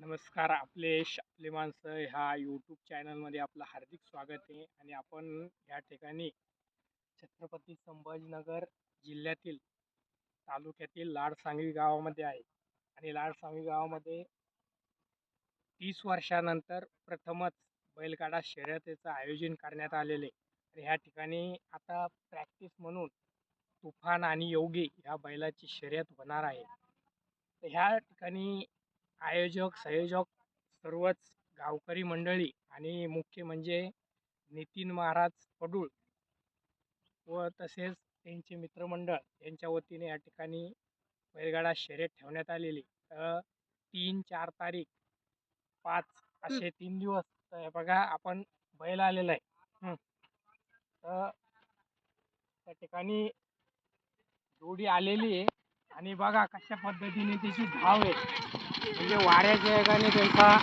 नमस्कार आपले श- आपले माणसं ह्या यूट्यूब चॅनलमध्ये आपलं हार्दिक स्वागत आहे आणि आपण या ठिकाणी छत्रपती संभाजीनगर जिल्ह्यातील तालुक्यातील लाडसांगवी गावामध्ये आहे. आणि लाडसांगवी गावामध्ये तीस वर्षानंतर प्रथमच बैलगाडा शर्यतीचं आयोजन करण्यात आलेले आणि ह्या ठिकाणी आता प्रॅक्टिस म्हणून तुफान आणि योगी ह्या बैलाची शर्यत होणार आहे. तर ह्या ठिकाणी आयोजक संयोजक सर्वच गावकरी मंडळी आणि मुख्य म्हणजे नितीन महाराज पडूळ व तसेच त्यांचे मित्रमंडळ यांच्या वतीने या ठिकाणी बैलगाडा शर्यत ठेवण्यात आलेली. तर तीन चार तारीख पाच असे तीन दिवस तर हे बघा आपण बैल आलेला आहे. तर त्या ठिकाणी जोडी आलेली आहे. आणि बघा कशा पद्धतीने त्याची धाव आहे. म्हणजे वाऱ्याच्या वेगाने त्यांचा